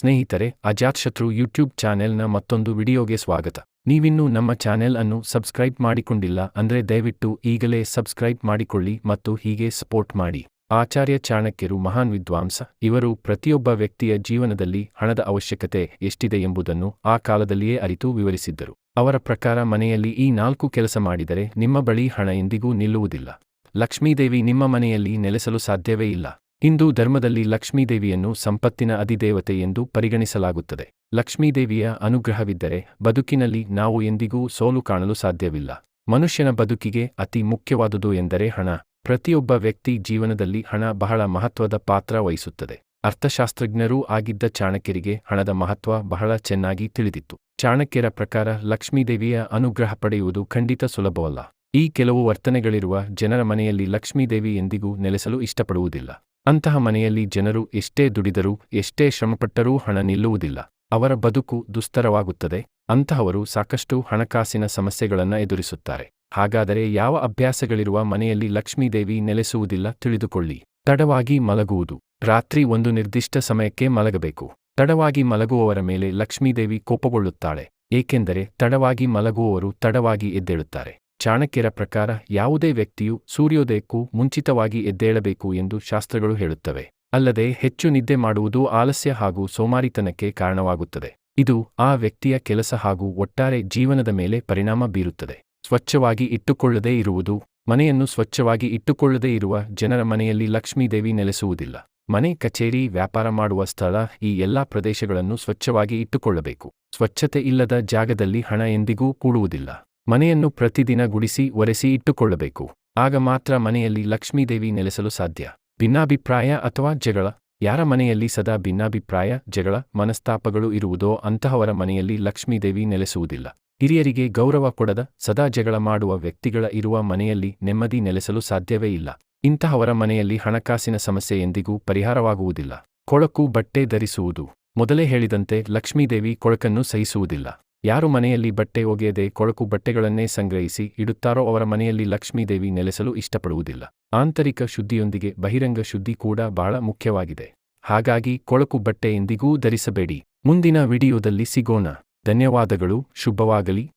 ಸ್ನೇಹಿತರೆ ಅಜಾತ್ಶತ್ರು ಯೂಟ್ಯೂಬ್ ಚಾನೆಲ್ನ ಮತ್ತೊಂದು ವಿಡಿಯೋಗೆ ಸ್ವಾಗತ. ನೀವಿನ್ನೂ ನಮ್ಮ ಚಾನೆಲ್ ಅನ್ನು ಸಬ್ಸ್ಕ್ರೈಬ್ ಮಾಡಿಕೊಂಡಿಲ್ಲ ಅಂದ್ರೆ ದಯವಿಟ್ಟು ಈಗಲೇ ಸಬ್ಸ್ಕ್ರೈಬ್ ಮಾಡಿಕೊಳ್ಳಿ ಮತ್ತು ಹೀಗೆ ಸಪೋರ್ಟ್ ಮಾಡಿ. ಆಚಾರ್ಯ ಚಾಣಕ್ಯರು ಮಹಾನ್ ವಿದ್ವಾಂಸ, ಇವರು ಪ್ರತಿಯೊಬ್ಬ ವ್ಯಕ್ತಿಯ ಜೀವನದಲ್ಲಿ ಹಣದ ಅವಶ್ಯಕತೆ ಎಷ್ಟಿದೆ ಎಂಬುದನ್ನು ಆ ಕಾಲದಲ್ಲಿಯೇ ಅರಿತು ವಿವರಿಸಿದ್ದರು. ಅವರ ಪ್ರಕಾರ ಮನೆಯಲ್ಲಿ ಈ ನಾಲ್ಕು ಕೆಲಸ ಮಾಡಿದರೆ ನಿಮ್ಮ ಬಳಿ ಹಣ ಎಂದಿಗೂ ನಿಲ್ಲುವುದಿಲ್ಲ. ಲಕ್ಷ್ಮೀದೇವಿ ನಿಮ್ಮ ಮನೆಯಲ್ಲಿ ನೆಲೆಸಲು ಸಾಧ್ಯವೇ ಇಲ್ಲ. ಹಿಂದೂ ಧರ್ಮದಲ್ಲಿ ಲಕ್ಷ್ಮೀದೇವಿಯನ್ನು ಸಂಪತ್ತಿನ ಅಧಿದೇವತೆ ಎಂದು ಪರಿಗಣಿಸಲಾಗುತ್ತದೆ. ಲಕ್ಷ್ಮೀದೇವಿಯ ಅನುಗ್ರಹವಿದ್ದರೆ ಬದುಕಿನಲ್ಲಿ ನಾವು ಎಂದಿಗೂ ಸೋಲು ಕಾಣಲು ಸಾಧ್ಯವಿಲ್ಲ. ಮನುಷ್ಯನ ಬದುಕಿಗೆ ಅತಿ ಮುಖ್ಯವಾದುದು ಎಂದರೆ ಹಣ. ಪ್ರತಿಯೊಬ್ಬ ವ್ಯಕ್ತಿ ಜೀವನದಲ್ಲಿ ಹಣ ಬಹಳ ಮಹತ್ವದ ಪಾತ್ರ ವಹಿಸುತ್ತದೆ. ಅರ್ಥಶಾಸ್ತ್ರಜ್ಞರೂ ಆಗಿದ್ದ ಚಾಣಕ್ಯರಿಗೆ ಹಣದ ಮಹತ್ವ ಬಹಳ ಚೆನ್ನಾಗಿ ತಿಳಿದಿತ್ತು. ಚಾಣಕ್ಯರ ಪ್ರಕಾರ ಲಕ್ಷ್ಮೀದೇವಿಯ ಅನುಗ್ರಹ ಪಡೆಯುವುದು ಖಂಡಿತ ಸುಲಭವಲ್ಲ. ಈ ಕೆಲವು ವರ್ತನೆಗಳಿರುವ ಜನರ ಮನೆಯಲ್ಲಿ ಲಕ್ಷ್ಮೀದೇವಿ ಎಂದಿಗೂ ನೆಲೆಸಲು ಇಷ್ಟಪಡುವುದಿಲ್ಲ. ಅಂತಹ ಮನೆಯಲ್ಲಿ ಜನರು ಎಷ್ಟೇ ದುಡಿದರೂ, ಎಷ್ಟೇ ಶ್ರಮಪಟ್ಟರೂ ಹಣ ನಿಲ್ಲುವುದಿಲ್ಲ. ಅವರ ಬದುಕು ದುಸ್ತರವಾಗುತ್ತದೆ. ಅಂತಹವರು ಸಾಕಷ್ಟು ಹಣಕಾಸಿನ ಸಮಸ್ಯೆಗಳನ್ನು ಎದುರಿಸುತ್ತಾರೆ. ಹಾಗಾದರೆ ಯಾವ ಅಭ್ಯಾಸಗಳಿರುವ ಮನೆಯಲ್ಲಿ ಲಕ್ಷ್ಮೀದೇವಿ ನೆಲೆಸುವುದಿಲ್ಲ ತಿಳಿದುಕೊಳ್ಳಿ. ತಡವಾಗಿ ಮಲಗುವುದು. ರಾತ್ರಿ ಒಂದು ನಿರ್ದಿಷ್ಟ ಸಮಯಕ್ಕೆ ಮಲಗಬೇಕು. ತಡವಾಗಿ ಮಲಗುವವರ ಮೇಲೆ ಲಕ್ಷ್ಮೀದೇವಿ ಕೋಪಗೊಳ್ಳುತ್ತಾಳೆ. ಏಕೆಂದರೆ ತಡವಾಗಿ ಮಲಗುವವರು ತಡವಾಗಿ ಎದ್ದೇಳುತ್ತಾರೆ. ಚಾಣಕ್ಯರ ಪ್ರಕಾರ ಯಾವುದೇ ವ್ಯಕ್ತಿಯು ಸೂರ್ಯೋದಯಕ್ಕೂ ಮುಂಚಿತವಾಗಿ ಎದ್ದೇಳಬೇಕು ಎಂದು ಶಾಸ್ತ್ರಗಳು ಹೇಳುತ್ತವೆ. ಅಲ್ಲದೆ ಹೆಚ್ಚು ನಿದ್ದೆ ಮಾಡುವುದು ಆಲಸ್ಯ ಹಾಗೂ ಸೋಮಾರಿತನಕ್ಕೆ ಕಾರಣವಾಗುತ್ತದೆ. ಇದು ಆ ವ್ಯಕ್ತಿಯ ಕೆಲಸ ಹಾಗೂ ಒಟ್ಟಾರೆ ಜೀವನದ ಮೇಲೆ ಪರಿಣಾಮ ಬೀರುತ್ತದೆ. ಸ್ವಚ್ಛವಾಗಿ ಇಟ್ಟುಕೊಳ್ಳದೇ ಇರುವುದು, ಮನೆಯನ್ನು ಸ್ವಚ್ಛವಾಗಿ ಇಟ್ಟುಕೊಳ್ಳದೇ ಇರುವ ಜನರ ಮನೆಯಲ್ಲಿ ಲಕ್ಷ್ಮೀದೇವಿ ನೆಲೆಸುವುದಿಲ್ಲ. ಮನೆ, ಕಚೇರಿ, ವ್ಯಾಪಾರ ಮಾಡುವ ಸ್ಥಳ ಈ ಎಲ್ಲಾ ಪ್ರದೇಶಗಳನ್ನು ಸ್ವಚ್ಛವಾಗಿ ಇಟ್ಟುಕೊಳ್ಳಬೇಕು. ಸ್ವಚ್ಛತೆ ಇಲ್ಲದ ಜಾಗದಲ್ಲಿ ಹಣ ಎಂದಿಗೂ ಕೂಡುವುದಿಲ್ಲ. ಮನೆಯನ್ನು ಪ್ರತಿದಿನ ಗುಡಿಸಿ ಒರೆಸಿ ಇಟ್ಟುಕೊಳ್ಳಬೇಕು. ಆಗ ಮಾತ್ರ ಮನೆಯಲ್ಲಿ ಲಕ್ಷ್ಮೀದೇವಿ ನೆಲೆಸಲು ಸಾಧ್ಯ. ಭಿನ್ನಾಭಿಪ್ರಾಯ ಅಥವಾ ಜಗಳ? ಯಾರ ಮನೆಯಲ್ಲಿ ಸದಾ ಭಿನ್ನಾಭಿಪ್ರಾಯ, ಜಗಳ, ಮನಸ್ತಾಪಗಳು ಇರುವುದೋ ಅಂತಹವರ ಮನೆಯಲ್ಲಿ ಲಕ್ಷ್ಮೀದೇವಿ ನೆಲೆಸುವುದಿಲ್ಲ. ಹಿರಿಯರಿಗೆ ಗೌರವ ಕೊಡದ, ಸದಾ ಜಗಳ ಮಾಡುವ ವ್ಯಕ್ತಿಗಳ ಇರುವ ಮನೆಯಲ್ಲಿ ನೆಮ್ಮದಿ ನೆಲೆಸಲು ಸಾಧ್ಯವೇ ಇಲ್ಲ. ಇಂತಹವರ ಮನೆಯಲ್ಲಿ ಹಣಕಾಸಿನ ಸಮಸ್ಯೆ ಎಂದಿಗೂ ಪರಿಹಾರವಾಗುವುದಿಲ್ಲ. ಕೊಳಕು ಬಟ್ಟೆ ಧರಿಸುವುದು. ಮೊದಲೇ ಹೇಳಿದಂತೆ ಲಕ್ಷ್ಮೀದೇವಿ ಕೊಳಕನ್ನು ಸಹಿಸುವುದಿಲ್ಲ. ಯಾರು ಮನೆಯಲ್ಲಿ ಬಟ್ಟೆ ಒಗೆಯದೆ ಕೊಳಕು ಬಟ್ಟೆಗಳನ್ನೇ ಸಂಗ್ರಹಿಸಿ ಇಡುತ್ತಾರೋ ಅವರ ಮನೆಯಲ್ಲಿ ಲಕ್ಷ್ಮೀದೇವಿ ನೆಲೆಸಲು ಇಷ್ಟಪಡುವುದಿಲ್ಲ. ಆಂತರಿಕ ಶುದ್ಧಿಯೊಂದಿಗೆ ಬಹಿರಂಗ ಶುದ್ಧಿ ಕೂಡ ಬಹಳ ಮುಖ್ಯವಾಗಿದೆ. ಹಾಗಾಗಿ ಕೊಳಕು ಬಟ್ಟೆ ಎಂದಿಗೂ ಧರಿಸಬೇಡಿ. ಮುಂದಿನ ವಿಡಿಯೋದಲ್ಲಿ ಸಿಗೋಣ. ಧನ್ಯವಾದಗಳು. ಶುಭವಾಗಲಿ.